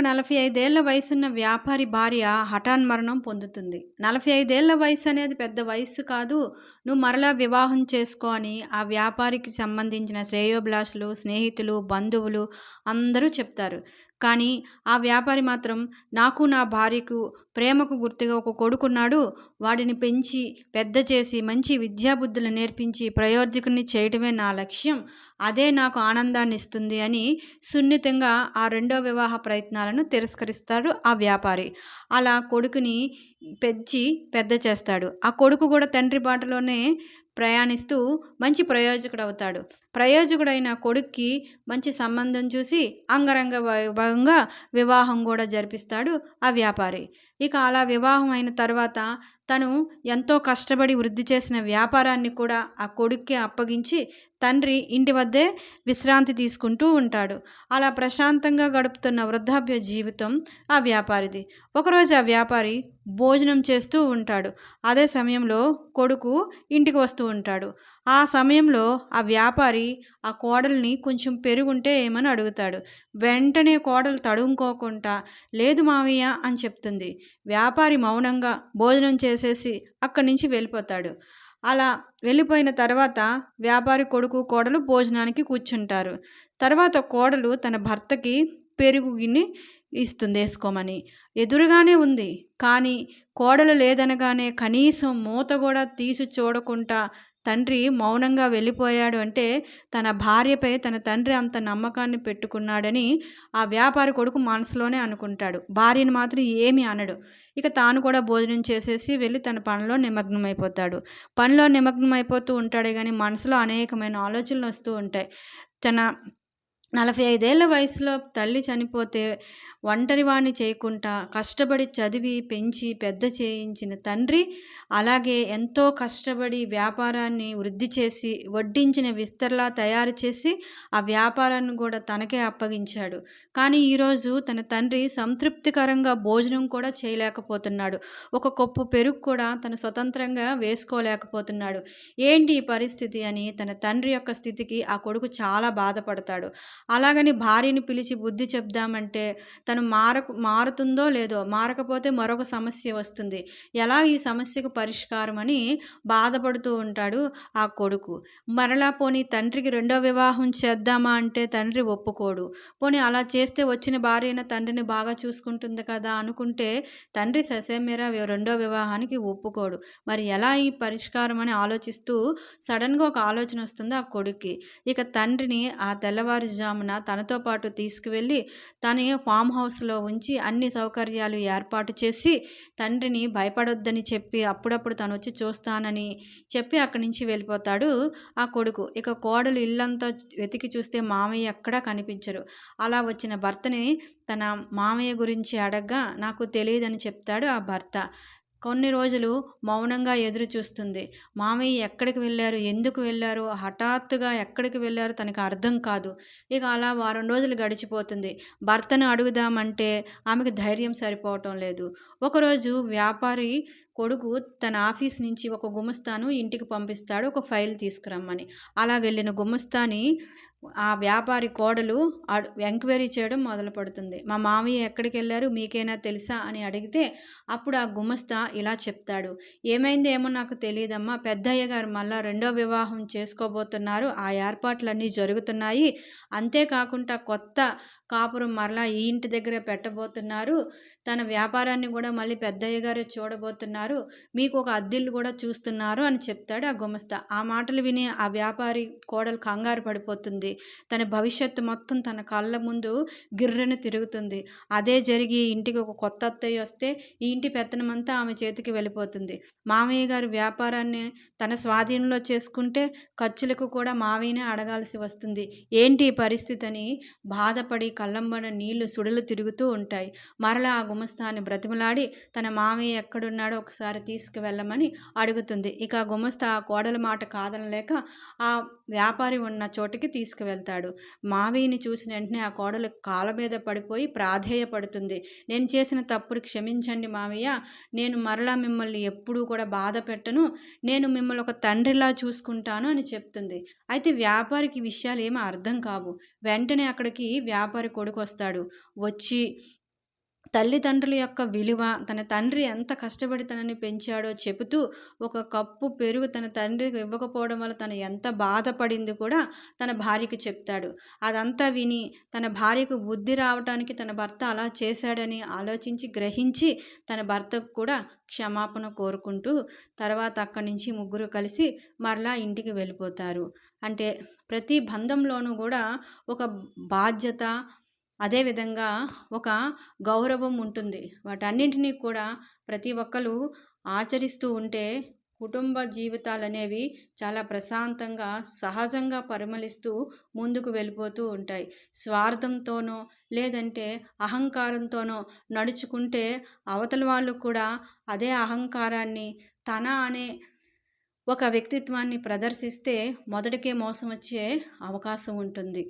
ఒక నలభై ఐదేళ్ళ వయసున్న వ్యాపారి భార్య హఠాన్ మరణం పొందుతుంది. నలభై ఐదేళ్ళ వయసు అనేది పెద్ద వయస్సు కాదు. నువ్వు మరలా వివాహం చేసుకో అని ఆ వ్యాపారికి సంబంధించిన శ్రేయోభిలాషులు స్నేహితులు బంధువులు అందరూ చెప్తారు. కానీ ఆ వ్యాపారి మాత్రం నాకు నా భార్యకు ప్రేమకు గుర్తుగా ఒక కొడుకున్నాడు. వాడిని పెంచి పెద్ద చేసి మంచి విద్యాబుద్ధులు నేర్పించి ప్రయోజకుని చేయటమే నా లక్ష్యం. అదే నాకు ఆనందాన్ని ఇస్తుంది అని సున్నితంగా ఆ రెండో వివాహ ప్రయత్నాలను తిరస్కరిస్తాడు ఆ వ్యాపారి. అలా కొడుకుని పెంచి పెద్ద చేస్తాడు. ఆ కొడుకు కూడా తండ్రి బాటలోనే ప్రయాణిస్తూ మంచి ప్రయోజకుడు అవుతాడు ప్రయోజకుడైన కొడుక్కి మంచి సంబంధం చూసి అంగరంగ వైభవంగా వివాహం కూడా జరిపిస్తాడు ఆ వ్యాపారి. ఇక అలా వివాహం అయిన తర్వాత తను ఎంతో కష్టపడి వృద్ధి చేసిన వ్యాపారాన్ని కూడా ఆ కొడుక్కి అప్పగించి తండ్రి ఇంటి వద్దే విశ్రాంతి తీసుకుంటూ ఉంటాడు. అలా ప్రశాంతంగా గడుపుతున్న వృద్ధాప్య జీవితం ఆ వ్యాపారిది. ఒకరోజు ఆ వ్యాపారి భోజనం చేస్తూ ఉంటాడు. అదే సమయంలో కొడుకు ఇంటికి వస్తూ ఉంటాడు. ఆ సమయంలో ఆ వ్యాపారి ఆ కోడల్ని కొంచెం పెరుగుంటే ఏమని అడుగుతాడు. వెంటనే కోడలు తడుముకోకుండా లేదు మావయ్య అని చెప్తుంది. వ్యాపారి మౌనంగా భోజనం చేసేసి అక్కడి నుంచి వెళ్ళిపోతాడు. అలా వెళ్ళిపోయిన తర్వాత వ్యాపారి కొడుకు కోడలు భోజనానికి కూర్చుంటారు. తర్వాత కోడలు తన భర్తకి పెరుగు గిన్నె ఇస్తుంది వేసుకోమని. ఎదురుగానే ఉంది. కానీ కోడలు లేదనగానే కనీసం మూత కూడా తీసి చూడకుండా తండ్రి మౌనంగా వెళ్ళిపోయాడు అంటే తన భార్యపై తన తండ్రి అంత నమ్మకాన్ని పెట్టుకున్నాడని ఆ వ్యాపారి కొడుకు మనసులోనే అనుకుంటాడు. భార్యను మాత్రం ఏమీ అనడు. ఇక తాను కూడా భోజనం చేసేసి వెళ్ళి తన పనిలో నిమగ్నమైపోతాడు. పనిలో నిమగ్నమైపోతూ ఉంటాడే కానీ మనసులో అనేకమైన ఆలోచనలు వస్తూ ఉంటాయి. తన నలభై ఐదేళ్ళ వయసులో తల్లి చనిపోతే ఒంటరివాణ్ణి చేయకుండా కష్టపడి చదివి పెంచి పెద్ద చేయించిన తండ్రి అలాగే ఎంతో కష్టపడి వ్యాపారాన్ని వృద్ధి చేసి వడ్డించిన విస్తరలా తయారు చేసి ఆ వ్యాపారాన్ని కూడా తనకే అప్పగించాడు. కానీ ఈరోజు తన తండ్రి సంతృప్తికరంగా భోజనం కూడా చేయలేకపోతున్నాడు. ఒక కొప్పు పెరుగు కూడా తన స్వతంత్రంగా వేసుకోలేకపోతున్నాడు. ఏంటి ఈ పరిస్థితి అని తన తండ్రి యొక్క స్థితికి ఆ కొడుకు చాలా బాధపడతాడు. అలాగని భార్యని పిలిచి బుద్ధి చెప్దామంటే తను మారకు మారుతుందో లేదో మారకపోతే మరొక సమస్య వస్తుంది. ఎలా ఈ సమస్యకు పరిష్కారం అని బాధపడుతూ ఉంటాడు ఆ కొడుకు. మరలా పోనీ తండ్రికి రెండో వివాహం చేద్దామా అంటే తండ్రి ఒప్పుకోడు. పోనీ అలా చేస్తే వచ్చిన భార్య అయిన తండ్రిని బాగా చూసుకుంటుంది కదా అనుకుంటే తండ్రి ససేమేరా రెండో వివాహానికి ఒప్పుకోడు. మరి ఎలా ఈ పరిష్కారం అని ఆలోచిస్తూ సడన్గా ఒక ఆలోచన వస్తుంది ఆ కొడుక్కి. ఇక తండ్రిని ఆ తెల్లవారుజామున తనతో పాటు తీసుకువెళ్ళి తన ఫామ్ హౌస్లో ఉంచి అన్ని సౌకర్యాలు ఏర్పాటు చేసి తండ్రిని భయపడొద్దని చెప్పి అప్పుడప్పుడు తను వచ్చి చూస్తానని చెప్పి అక్కడి నుంచి వెళ్ళిపోతాడు ఆ కొడుకు. ఇక కోడలు ఇల్లంతా వెతికి చూస్తే మామయ్య ఎక్కడా కనిపించరు. అలా వచ్చిన భర్తని తన మామయ్య గురించి అడగ్గా నాకు తెలియదని చెప్తాడు ఆ భర్త. కొన్ని రోజులు మౌనంగా ఎదురు చూస్తుంది. మామయ్య ఎక్కడికి వెళ్ళారు? ఎందుకు వెళ్ళారు? హఠాత్తుగా ఎక్కడికి వెళ్ళారు? తనకు అర్థం కాదు. ఇక అలా వారం రోజులు గడిచిపోతుంది. భర్తను అడుగుదామంటే ఆమెకు ధైర్యం సరిపోవటం లేదు. ఒకరోజు వ్యాపారి కొడుకు తన ఆఫీస్ నుంచి ఒక గుమస్తాను ఇంటికి పంపిస్తాడు. ఒక ఫైల్ తీసుకురమ్మని. అలా వెళ్ళిన గుమస్తాని ఆ వ్యాపారి కోడలు ఎంక్వైరీ చేయడం మొదలు పడుతుంది. మా మామయ్య ఎక్కడికి వెళ్ళారు? మీకైనా తెలుసా? అని అడిగితే అప్పుడు ఆ గుమస్తా ఇలా చెప్తాడు. ఏమైంది? ఏమో నాకు తెలియదమ్మా పెద్దయ్య గారు మళ్ళా రెండో వివాహం చేసుకోబోతున్నారు. ఆ ఏర్పాట్లన్నీ జరుగుతున్నాయి. అంతేకాకుండా కొత్త కాపురం మరలా ఈ ఇంటి దగ్గర పెట్టబోతున్నారు. తన వ్యాపారాన్ని కూడా మళ్ళీ పెద్దయ్య గారు చూడబోతున్నారు. మీకు ఒక అద్దిల్లు కూడా చూస్తున్నారు అని చెప్తాడు ఆ గుమస్తా. ఆ మాటలు విని ఆ వ్యాపారి కోడలు కంగారు పడిపోతుంది. తన భవిష్యత్తు మొత్తం తన కళ్ళ ముందు గిర్రెను తిరుగుతుంది. అదే జరిగి ఇంటికి ఒక కొత్త అత్తయ్య వస్తే ఈ ఇంటి పెత్తనమంతా ఆమె చేతికి వెళ్ళిపోతుంది. మామయ్య గారు వ్యాపారాన్ని తన స్వాధీనంలో చేసుకుంటే ఖర్చులకు కూడా మావయ్యనే అడగాల్సి వస్తుంది. ఏంటి ఈ పరిస్థితి అని బాధపడి కళ్ళంబడ నీళ్ళు సుడలు తిరుగుతూ ఉంటాయి. మరలా ఆ గుమస్తాన్ని బ్రతిమలాడి తన మామయ్య ఎక్కడున్నాడో ఒకసారి తీసుకువెళ్ళమని అడుగుతుంది. ఇక ఆ గుమస్తా ఆ కోడల మాట కాదనలేక ఆ వ్యాపారి ఉన్న చోటికి తీసుకువెళ్తాడు. మావయ్యని చూసిన వెంటనే ఆ కోడలు కాళ్ళ మీద పడిపోయి ప్రాధేయపడుతుంది. నేను చేసిన తప్పుడు క్షమించండి మావయ్య. నేను మరలా మిమ్మల్ని ఎప్పుడూ కూడా బాధ పెట్టను. నేను మిమ్మల్ని ఒక తండ్రిలా చూసుకుంటాను అని చెప్తుంది. అయితే వ్యాపారికి విషయాలు ఏమీ అర్థం కావు. వెంటనే అక్కడికి వ్యాపారి కొడుకు వస్తాడు వచ్చి తల్లిదండ్రుల యొక్క విలువ తన తండ్రి ఎంత కష్టపడి తనని పెంచాడో చెబుతూ ఒక కప్పు పెరుగు తన తండ్రికి ఇవ్వకపోవడం వల్ల తను ఎంత బాధపడింది కూడా తన భార్యకు చెప్తాడు. అదంతా విని తన భార్యకు బుద్ధి రావడానికి తన భర్త అలా చేశాడని ఆలోచించి గ్రహించి తన భర్తకు కూడా క్షమాపణ కోరుకుంటూ తర్వాత అక్కడి నుంచి ముగ్గురు కలిసి మరలా ఇంటికి వెళ్ళిపోతారు. అంటే ప్రతి బంధంలోనూ కూడా ఒక బాధ్యత అదేవిధంగా ఒక గౌరవం ఉంటుంది. వాటన్నింటినీ కూడా ప్రతి ఒక్కరు ఆచరిస్తూ ఉంటే కుటుంబ జీవితాలు అనేవి చాలా ప్రశాంతంగా సహజంగా పరిమళిస్తూ ముందుకు వెళ్ళిపోతూ ఉంటాయి. స్వార్థంతోనో లేదంటే అహంకారంతోనో నడుచుకుంటే అవతల వాళ్ళు కూడా అదే అహంకారాన్ని తన అనే ఒక వ్యక్తిత్వాన్ని ప్రదర్శిస్తే మొదటికే మోసం వచ్చే అవకాశం ఉంటుంది.